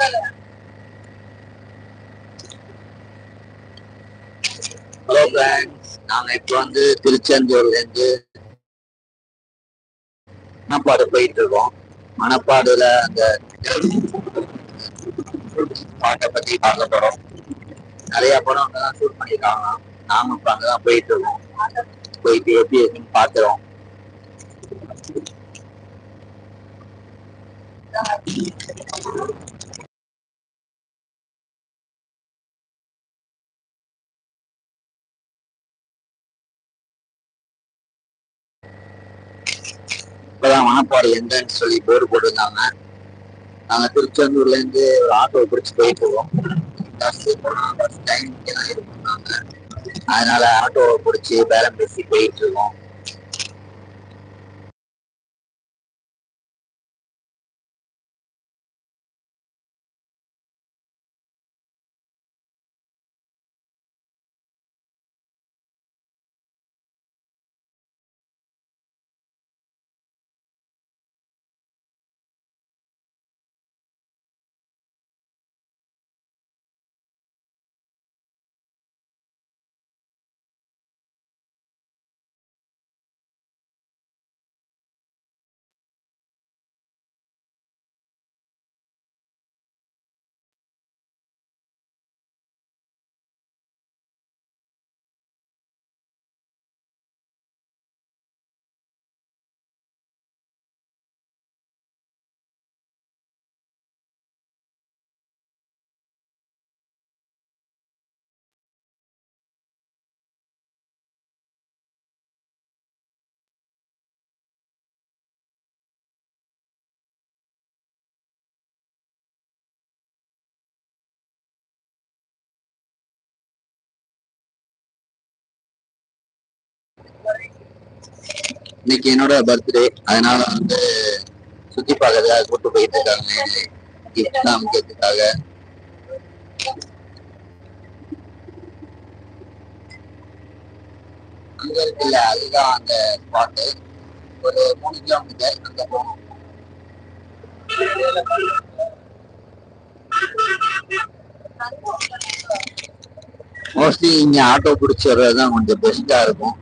Hello friends நாங்க இப்போ வந்து திருச்செந்தூர்ல இருந்து மணப்பாடு போயிட்டு இருக்கோம் மணப்பாடுல அந்த பாட்டை பத்தி பார்க்க போறோம். நிறைய படம் அங்கதான் ஷூட் பண்ணிருக்காங்க. நாம இப்ப அங்கதான் போயிட்டு இருக்கோம் போயிட்டு எப்படி இருக்குன்னு பாக்குறோம் இப்பதான் மணப்பாடு எங்கன்னு சொல்லி போர்டு போட்டிருந்தாங்க. நாங்க திருச்செந்தூர்ல இருந்து ஒரு ஆட்டோ பிடிச்சு போயிட்டு இருக்கோம் பஸ் டைம் தான் இருக்கோம் அதனால ஆட்டோவை பிடிச்சி பேரம் பேசி போயிட்டு இருக்கோம். இன்னைக்கு என்னோட பர்த்டே அதனால வந்து சுத்தி பார்க்கறதுக்காக கூட்டு போயிட்டு இருக்காங்க. கிஃப்ட் காமிக்கிறதுக்காக அங்க இருக்குல்ல அதுதான் அந்த ஸ்பாட்டு ஒரு மூணு கிலோமீட்டர் அங்க போகணும். மோஸ்ட்லி இங்க ஆட்டோ பிடிச்சி வர்றதுதான் கொஞ்சம் பெஸ்டா இருக்கும்.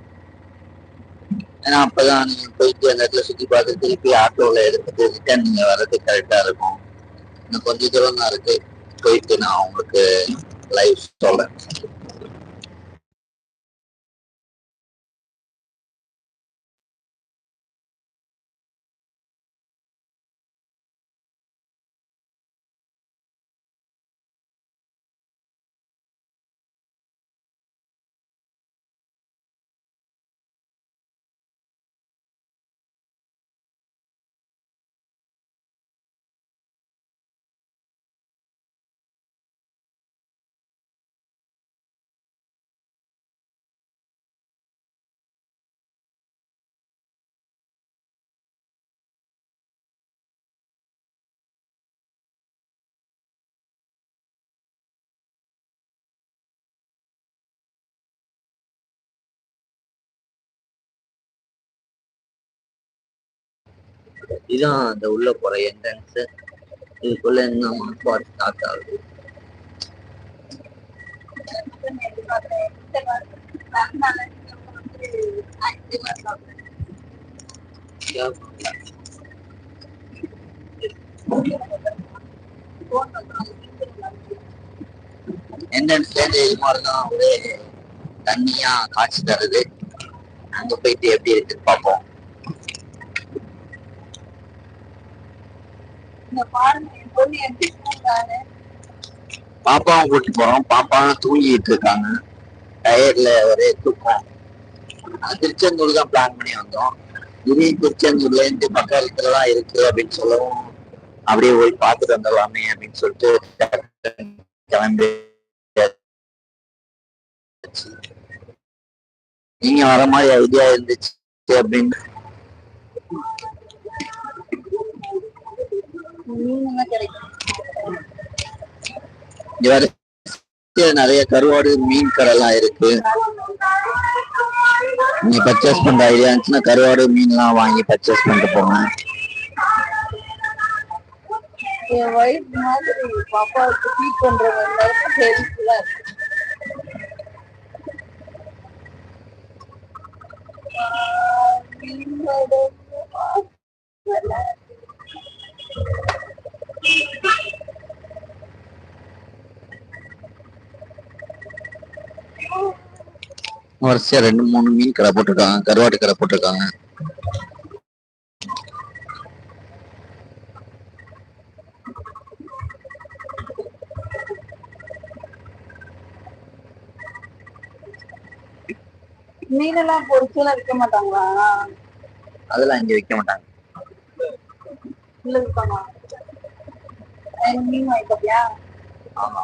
ஏன்னா அப்பதான் நீங்க போயிட்டு அந்த இடத்துல சுத்தி பார்த்து திருப்பி ஆட்டோல எடுத்துட்டு ரிட்டர்ன் நீங்க வர்றது கரெக்டா இருக்கும். இன்னும் கொஞ்ச தூரம் தான் இருக்கு. போயிட்டு நான் உங்களுக்கு லைவ் சொல்றேன். இதுதான் அந்த உள்ள போற என்ட்ரன்ஸ் இதுக்குள்ள இன்னும் ஸ்பாட் ஸ்டார்ட் ஆகுது. என்ட்ரன்ஸ்ல ஒரே தண்ணியா காட்சி தருது. அங்க போயிட்டு எப்படி இருக்குன்னு பார்ப்போம் இந்த பாருங்க பாப்பாவும் கூட்டிட்டு போறோம். பாப்பாவும் தூங்கிட்டு இருக்காங்க. டயர்ல ஒரே தூக்கம். திருச்செந்தூர் தான் பிளான் பண்ணி வந்தோம். திடீர்னு திருச்செந்தூர்ல இருந்து பக்கத்துலதான் இருக்கு அப்படின்னு சொல்லவும் அப்படியே போய் பார்த்துட்டு வந்துடலாமே அப்படின்னு சொல்லிட்டு கிளம்பி நீங்க வர மாதிரி ஐடியா இருந்துச்சு அப்படின்னு. மீன் கிடைக்கும். இங்க வேற நிறைய கருவாடு மீன் கடைலாம் இருக்கு. நீங்க பர்ச்சேஸ் பண்ற ஐடியா இருந்துச்சுன்னா கருவாடு மீன்லாம் வாங்கி பர்ச்சேஸ் பண்ணிட்டு போங்க. என் வயசு மாதிரி பாப்பாவுக்கு ஃபீட் ஹெல்ப்ஃபுல்லா இருக்கு. வரிசையா ரெண்டு மூணு மீன் கடை போட்டிருக்காங்க. கருவாட்டு கடை போட்டிருக்காங்க. மீனெல்லாம் பொரிச்செல்லாம் விற்க மாட்டாங்களா? அதெல்லாம் இங்க விற்க மாட்டாங்க. இல்ல விற்பாங்க. மீன் வாங்கிட்டியா ஆமா.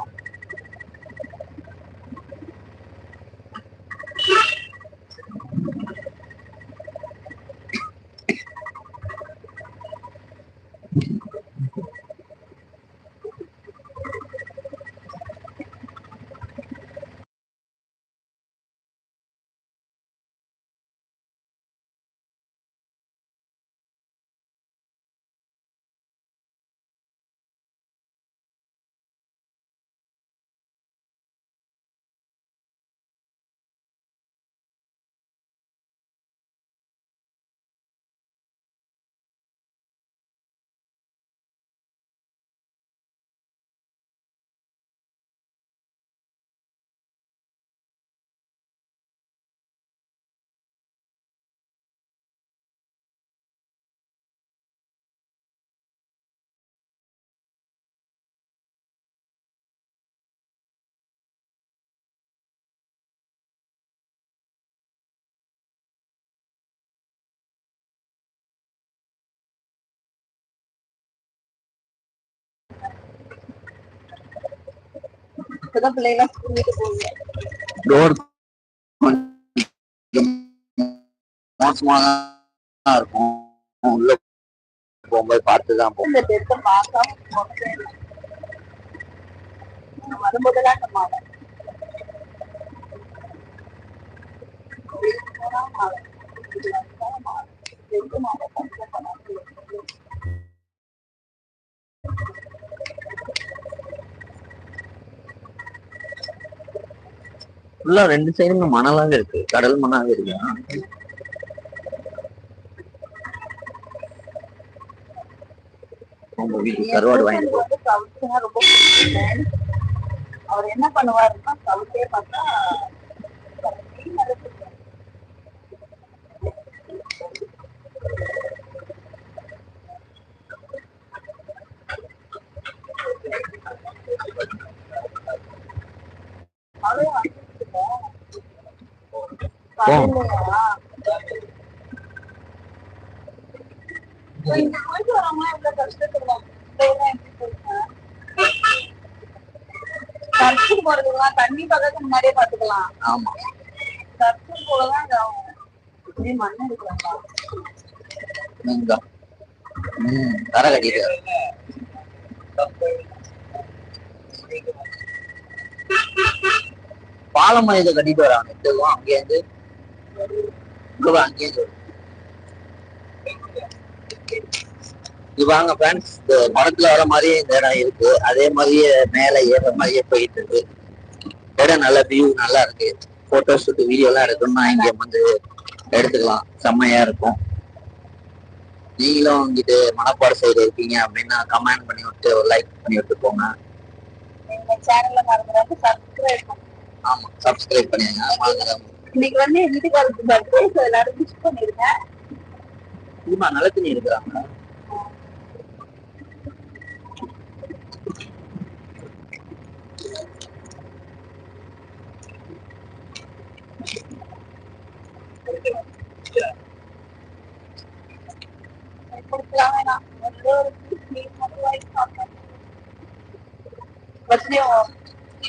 இப்பதான் பிள்ளைங்க ஸ்கூல் வீட்டு போகுது டோர் மோசமாக தான் இருக்கும் உள்ள போகும்போது பார்த்து தான் போகும் இந்த டெஸ்ட்டை பார்க்காம போகவே இல்லை. நான் வரும்போதெல்லாம் இந்த மாலை போனா மாலை இது வந்தா மாலை ரெண்டு மாலை கண்டிப்பா பண்ணாங்க ஃபுல்லா ரெண்டு சைடுமே மணலாவே இருக்கு. கடல் மணலாவே இருக்கு. உங்க வீட்டுக்கு கருவாடு வாங்கி அவர் என்ன பண்ணுவாருன்னா கவுச்சே பார்த்தா மீன் அரைச்சு அவரே வாங்கிட்டுருக்கோம். கடையிலயா? இப்ப இங்க போயிட்டு வரவங்க எவ்வளவு கஷ்டப்படுவாங்க. இதெல்லாம் எப்படி சொல்லுங்க? சர்ச்சுக்கு போறதுக்கெல்லாம் தண்ணி பக்கத்துக்கு முன்னாடியே பாத்துக்கலாம் ஆமா போலதான் இதாகும். மண்ணு மண் ம் தர கட்டிட்டு பாலம் இதை கட்டிட்டு வராங்க இதுவும் அங்கேருந்து அங்கேருந்து இது வாங்க ஃப்ரெண்ட்ஸ் இந்த படத்துல வர மாதிரியே இந்த இடம் இருக்கு. அதே மாதிரியே மேல ஏற மாதிரியே போயிட்டு இருக்கு. இடம் நல்ல வியூ நல்லா இருக்கு. போட்டோ ஷூட் வீடியோ எல்லாம் எடுக்கணும்னா இங்க வந்து எடுத்துக்கலாம். செம்மையா இருக்கும். நீங்களும் இங்கிட்டு மணப்பாடு சைடு இருக்கீங்க அப்படின்னா கமெண்ட் பண்ணி விட்டு ஒரு லைக் பண்ணி விட்டு போங்க. ஆமா சப்ஸ்கிரைப் பண்ணிடுங்க. வாங்க. இன்னைக்கு வந்து என் வீட்டுக்காரருக்கு பர்த்டே எல்லாரும் விஷ் பண்ணிருங்க இதுமா நல்ல தண்ணி இருக்கிறாங்க பர்த்டே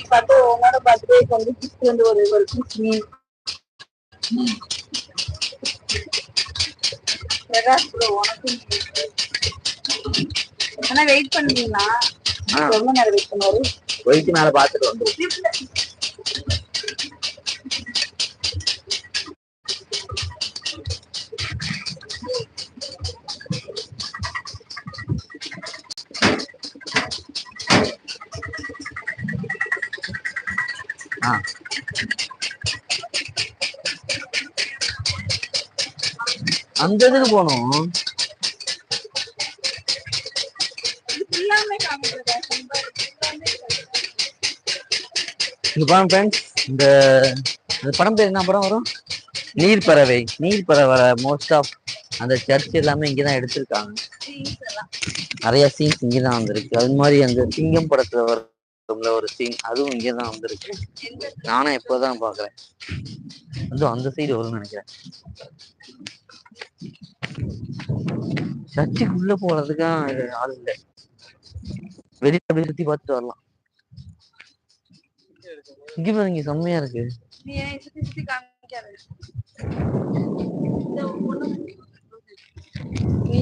பார்த்து உன்னோட பர்த்டேக்கு வந்து கிஃப்ட் வந்து ஒரு ஒரு ம். மெட்ராஸ் கூட உனக்கு ஆனா வெயிட் பண்ணுவீங்களா எவ்வளவு நேரம் வெயிட் பண்ணுவாரு. போயிட்டு மேல பாத்துட்டு வந்துருவோம் அந்த இதுக்கு போனோம்? இது பாருங்க ஃப்ரெண்ட்ஸ் இந்த படம் பேர் என்ன படம் வரும்? நீர் பறவை நீர் பறவை மோஸ்ட் ஆஃப் அந்த சர்ச் எல்லாமே இங்கே தான் எடுத்திருக்காங்க. நிறைய சீன்ஸ் இங்கே தான் வந்திருக்கு. அது மாதிரி அந்த சிங்கம் படத்துல வரும்ல ஒரு சீன் அதுவும் இங்கே தான் வந்திருக்கு. நானும் இப்போதான் பார்க்குறேன் வந்து அந்த சைடு வரும்னு நினைக்கிறேன். சர்ச்சுக்கு உள்ள போறதுக்கா ஆள் இல்லை. வெளியே அப்படியே சுத்தி பார்த்துட்டு வரலாம். இங்க பாருங்க செம்மையா இருக்கு. நீ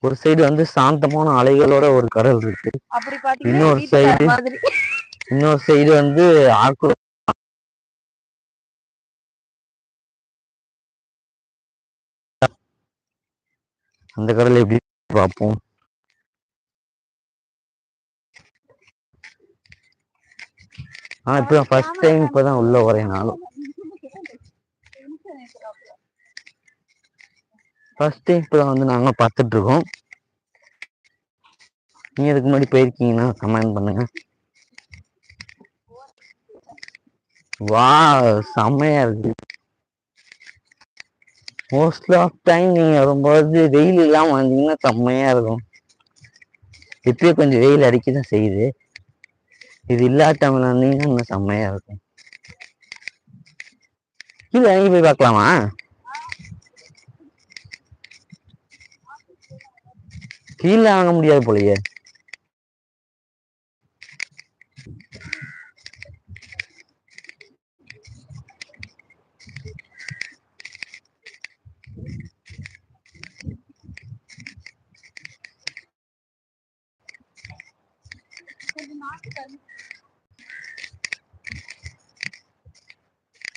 ஒரு சைடு வந்து சாந்தமான அலைகளோட ஒரு கடல் இருக்கு. இன்னொரு. மாதிரி. இன்னொரு சைடு வந்து ஆக்குற அந்த கடல் எப்படி பார்ப்போம்? ஆனா இப்பதான் ஃபர்ஸ்ட் டைம் இப்பதான் உள்ள வரேன் நானும். ஃபர்ஸ்ட் டைம் இப்பதான் வந்து நாங்கள் பார்த்துட்ருக்கோம் நீங்கள் இதுக்கு முன்னாடி போயிருக்கீங்கன்னா கமெண்ட் பண்ணுங்க. வா செம்மையா இருக்கு. மோஸ்ட் ஆஃப் டைம் நீங்கள் வரும்போது வெயில் இல்லாமல் வந்தீங்கன்னா செம்மையா இருக்கும். இப்பயே கொஞ்சம் வெயில் அடிக்கதான் செய்யுது. இது இல்லாத டைம்ல வந்தீங்கன்னா இன்னும் செம்மையா இருக்கும். கீழே நீங்கள் போய் பார்க்கலாமா? கீழே வாங்க முடியாது போலயே.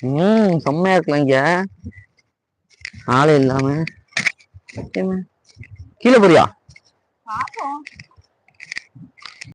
ம் செம்மையா இருக்கலாம் இங்க. ஆளே இல்லாம. கீழே போறியா?